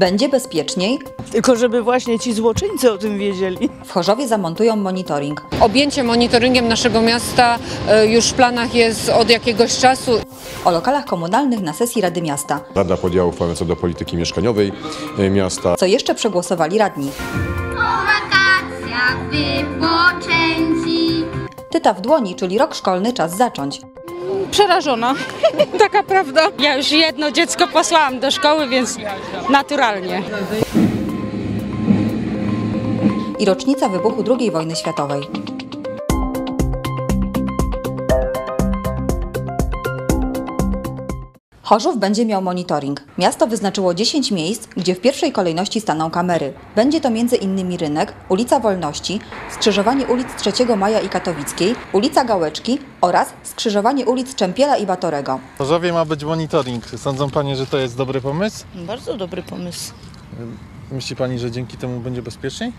Będzie bezpieczniej. Tylko żeby właśnie ci złoczyńcy o tym wiedzieli. W Chorzowie zamontują monitoring. Objęcie monitoringiem naszego miasta e, już w planach jest od jakiegoś czasu. O lokalach komunalnych na sesji Rady Miasta. Rada podjęła uchwałę co do polityki mieszkaniowej e, miasta. Co jeszcze przegłosowali radni? po wakacjach. Tyta w dłoni, czyli rok szkolny, czas zacząć. przerażona. Taka prawda. Ja już jedno dziecko posłałam do szkoły, więc naturalnie. I rocznica wybuchu II wojny światowej. Chorzów będzie miał monitoring. Miasto wyznaczyło 10 miejsc, gdzie w pierwszej kolejności staną kamery. Będzie to m.in. Rynek, ulica Wolności, skrzyżowanie ulic 3 Maja i Katowickiej, ulica Gałeczki oraz skrzyżowanie ulic Czempiela i Batorego. W Chorzowie ma być monitoring. Sądzą Panie, że to jest dobry pomysł? Bardzo dobry pomysł. Myśli Pani, że dzięki temu będzie bezpieczniej?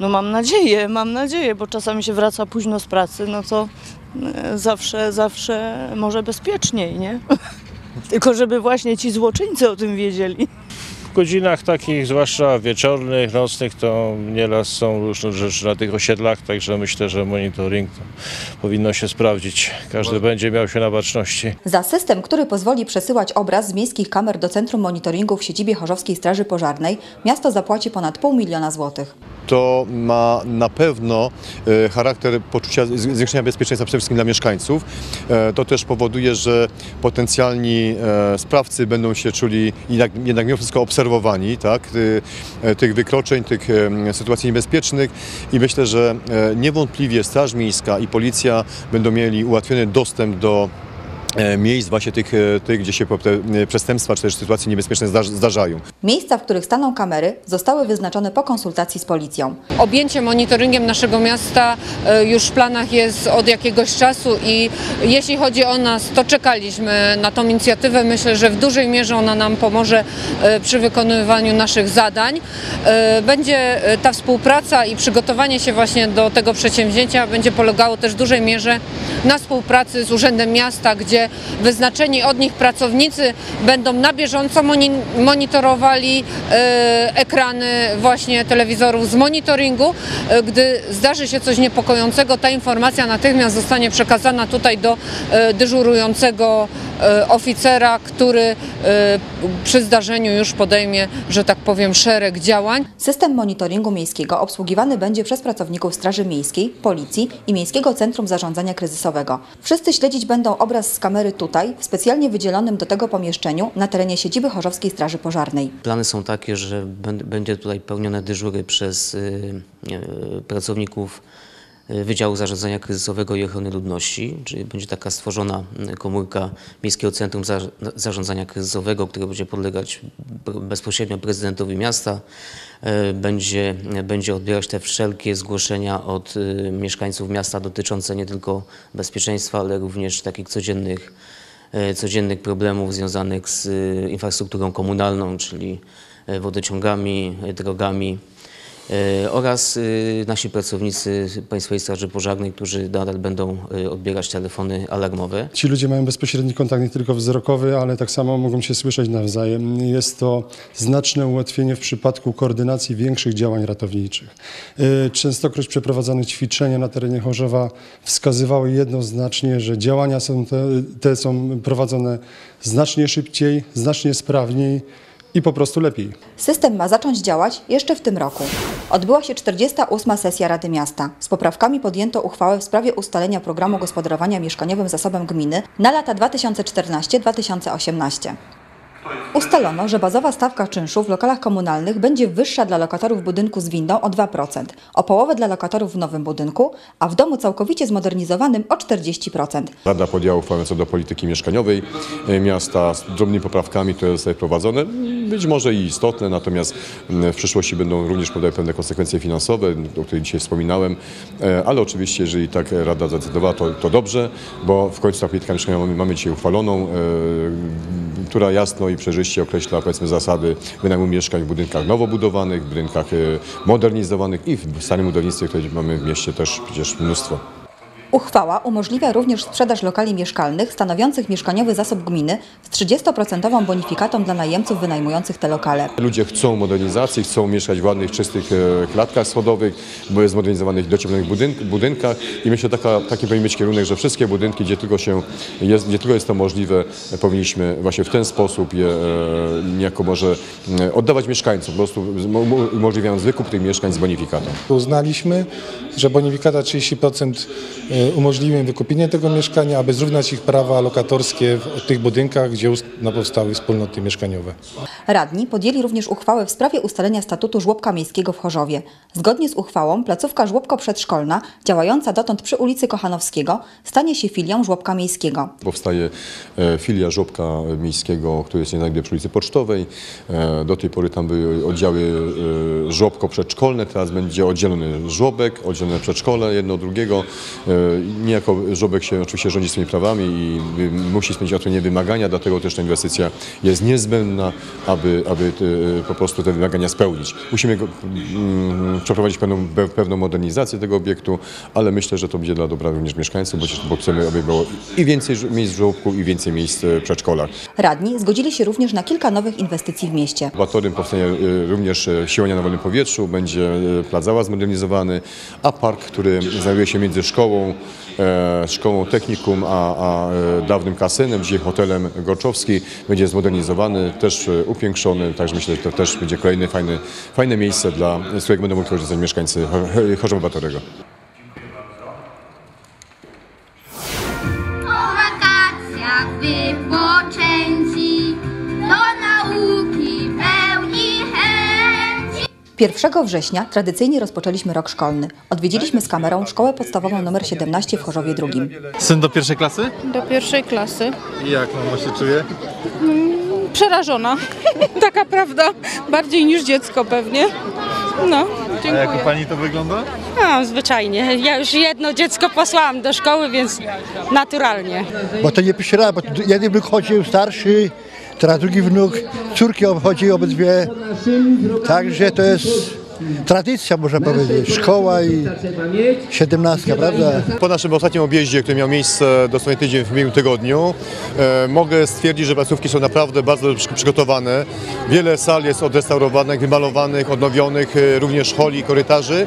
No mam nadzieję, mam nadzieję, bo czasami się wraca późno z pracy, no to e, zawsze, zawsze może bezpieczniej, nie? Tylko żeby właśnie ci złoczyńcy o tym wiedzieli. W godzinach takich, zwłaszcza wieczornych, nocnych, to nieraz są różne rzeczy na tych osiedlach, także myślę, że monitoring to powinno się sprawdzić. Każdy będzie miał się na baczności. Za system, który pozwoli przesyłać obraz z miejskich kamer do Centrum Monitoringu w siedzibie Chorzowskiej Straży Pożarnej, miasto zapłaci ponad pół miliona złotych. To ma na pewno e, charakter poczucia zwiększenia bezpieczeństwa przede wszystkim dla mieszkańców. E, To też powoduje, że potencjalni e, sprawcy będą się czuli jednak, jednak mimo wszystko obserwowani tak, ty- tych wykroczeń, tych sytuacji niebezpiecznych i myślę, że niewątpliwie Straż Miejska i Policja będą mieli ułatwiony dostęp do miejsc właśnie tych, e, tych gdzie się te e, przestępstwa czy też sytuacje niebezpieczne zdarz- zdarzają. Miejsca, w których staną kamery, zostały wyznaczone po konsultacji z policją. Objęcie monitoringiem naszego miasta e, już w planach jest od jakiegoś czasu i jeśli chodzi o nas, to czekaliśmy na tą inicjatywę. Myślę, że w dużej mierze ona nam pomoże e, przy wykonywaniu naszych zadań. E, Będzie e, ta współpraca i przygotowanie się właśnie do tego przedsięwzięcia będzie polegało też w dużej mierze na współpracy z Urzędem Miasta, gdzie wyznaczeni od nich pracownicy będą na bieżąco moni- monitorowali e, ekrany właśnie telewizorów z monitoringu. E, Gdy zdarzy się coś niepokojącego, ta informacja natychmiast zostanie przekazana tutaj do e, dyżurującego oficera, który przy zdarzeniu już podejmie, że tak powiem, szereg działań. System monitoringu miejskiego obsługiwany będzie przez pracowników Straży Miejskiej, Policji i Miejskiego Centrum Zarządzania Kryzysowego. Wszyscy śledzić będą obraz z kamery tutaj, w specjalnie wydzielonym do tego pomieszczeniu na terenie siedziby Chorzowskiej Straży Pożarnej. Plany są takie, że bę- będzie tutaj pełnione dyżury przez y, pracowników Wydziału Zarządzania Kryzysowego i Ochrony Ludności, czyli będzie taka stworzona y, komórka Miejskiego Centrum Za- Zarządzania Kryzysowego, które będzie podlegać bezpośrednio prezydentowi miasta. Y, Będzie, będzie odbierać te wszelkie zgłoszenia od y, mieszkańców miasta dotyczące nie tylko bezpieczeństwa, ale również takich codziennych codziennych problemów związanych z infrastrukturą komunalną, czyli wodociągami, drogami oraz e, nasi pracownicy Państwowej Straży Pożarnej, którzy nadal będą e, odbierać telefony alarmowe. Ci ludzie mają bezpośredni kontakt nie tylko wzrokowy, ale tak samo mogą się słyszeć nawzajem. Jest to znaczne ułatwienie w przypadku koordynacji większych działań ratowniczych. Częstokroć przeprowadzane ćwiczenia na terenie Chorzowa wskazywały jednoznacznie, że działania są te, te są prowadzone znacznie szybciej, znacznie sprawniej i po prostu lepiej. System ma zacząć działać jeszcze w tym roku. Odbyła się 48. sesja Rady Miasta. Z poprawkami podjęto uchwałę w sprawie ustalenia programu gospodarowania mieszkaniowym zasobem gminy na lata 2014-2018. Ustalono, że bazowa stawka czynszu w lokalach komunalnych będzie wyższa dla lokatorów budynku z windą o 2%, o połowę dla lokatorów w nowym budynku, a w domu całkowicie zmodernizowanym o 40%. Rada podjęła uchwałę co do polityki mieszkaniowej e, miasta z drobnymi poprawkami, które zostały wprowadzone, być może i istotne, natomiast w przyszłości będą również podały pewne konsekwencje finansowe, o których dzisiaj wspominałem, E, ale oczywiście jeżeli tak Rada zadecydowała, to, to dobrze, bo w końcu ta polityka mieszkaniowa mamy, mamy dzisiaj uchwaloną, e, która jasno i przejrzyście określa powiedzmy zasady wynajmu mieszkań w budynkach nowo budowanych, w budynkach e, modernizowanych i w starym budownictwie, które mamy w mieście też przecież mnóstwo. Uchwała umożliwia również sprzedaż lokali mieszkalnych stanowiących mieszkaniowy zasób gminy z 30% bonifikatą dla najemców wynajmujących te lokale. Ludzie chcą modernizacji, chcą mieszkać w ładnych, czystych e, klatkach schodowych, bo zmodernizowanych, docieplonych budynk, budynkach i myślę, taka, taki powinien być kierunek, że wszystkie budynki, gdzie tylko, się jest, gdzie tylko jest to możliwe, e, powinniśmy właśnie w ten sposób je e, niejako może oddawać mieszkańcom, po prostu mo- mo- umożliwiając wykup tych mieszkań z bonifikatą. Uznaliśmy, że bonifikata 30% e, umożliwi im wykupienie tego mieszkania, aby zrównać ich prawa lokatorskie w tych budynkach, gdzie no, powstały wspólnoty mieszkaniowe. Radni podjęli również uchwałę w sprawie ustalenia statutu żłobka miejskiego w Chorzowie. Zgodnie z uchwałą placówka żłobko-przedszkolna, działająca dotąd przy ulicy Kochanowskiego, stanie się filią żłobka miejskiego. Powstaje e, filia żłobka miejskiego, który się znajduje przy ulicy Pocztowej. E, Do tej pory tam były oddziały e, żłobko-przedszkolne, teraz będzie oddzielony żłobek, oddzielone przedszkole, jedno drugiego. E, Niejako żłobek się oczywiście rządzi swoimi prawami i musi spełnić odpowiednie wymagania, dlatego też ta inwestycja jest niezbędna, aby, aby te, po prostu te wymagania spełnić. Musimy go, mm, przeprowadzić pewną, pe- pewną modernizację tego obiektu, ale myślę, że to będzie dla dobra również mieszkańców, bo, chcemy, aby było i więcej miejsc w żłobku, i więcej miejsc e, w przedszkolach. Radni zgodzili się również na kilka nowych inwestycji w mieście. Batorym powstanie e, również e, siłownia na wolnym powietrzu, będzie e, plac Zała zmodernizowany, a park, który znajduje się między szkołą, e, szkołą technikum, a, a e, dawnym kasynem, dzisiaj hotelem Gorczowski, będzie zmodernizowany, też e, upiększony, także myślę, że to też będzie kolejne fajne, fajne miejsce, dla, z którego będą mogli korzystać mieszkańcy Cho- Chorzowa Batorego. 1 września tradycyjnie rozpoczęliśmy rok szkolny. Odwiedziliśmy z kamerą szkołę podstawową nr 17 w Chorzowie II. Syn do pierwszej klasy? Do pierwszej klasy. I jak mama się czuje? Przerażona. Taka prawda. Bardziej niż dziecko pewnie. No, A jak u dziękuję. pani to wygląda? A, zwyczajnie. Ja już jedno dziecko posłałam do szkoły, więc naturalnie. Bo to nie pierwszy raz, bo jeden wnuk chodził starszy, teraz drugi wnuk, córki obchodzi obydwie. Także to jest tradycja, można powiedzieć. Szkoła i siedemnastka, prawda? Po naszym ostatnim objeździe, który miał miejsce dosłownie tydzień w ubiegłym tygodniu, e, mogę stwierdzić, że placówki są naprawdę bardzo dobrze przy- przygotowane. Wiele sal jest odrestaurowanych, wymalowanych, odnowionych, e, również holi, korytarzy.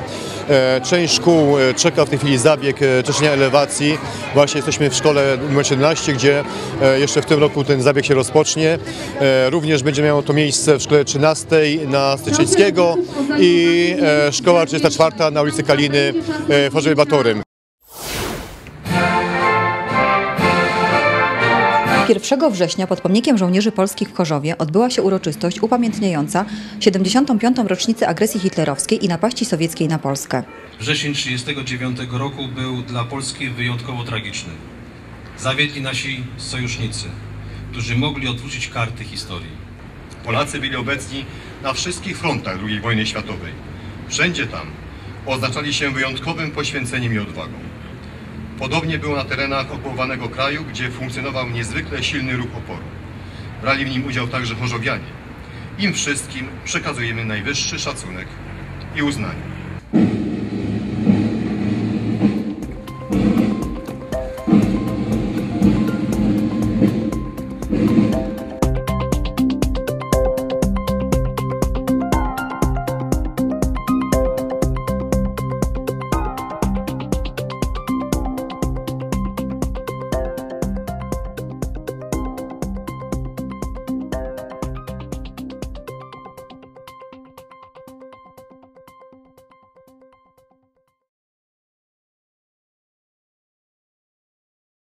E, część szkół e, czeka w tej chwili zabieg e, czyszczenia elewacji. Właśnie jesteśmy w szkole nr 17, gdzie e, jeszcze w tym roku ten zabieg się rozpocznie. E, również będzie miało to miejsce w szkole 13 na Stycznickiego i e, szkoła 34 na ulicy Kaliny e, w Chorzowie Batorym. 1 września pod pomnikiem żołnierzy polskich w Chorzowie odbyła się uroczystość upamiętniająca 75. rocznicę agresji hitlerowskiej i napaści sowieckiej na Polskę. Wrzesień 1939 roku był dla Polski wyjątkowo tragiczny. Zawiedli nasi sojusznicy, którzy mogli odwrócić karty historii. Polacy byli obecni na wszystkich frontach II wojny światowej. Wszędzie tam oznaczali się wyjątkowym poświęceniem i odwagą. Podobnie było na terenach okupowanego kraju, gdzie funkcjonował niezwykle silny ruch oporu. Brali w nim udział także chorzowianie. Im wszystkim przekazujemy najwyższy szacunek i uznanie.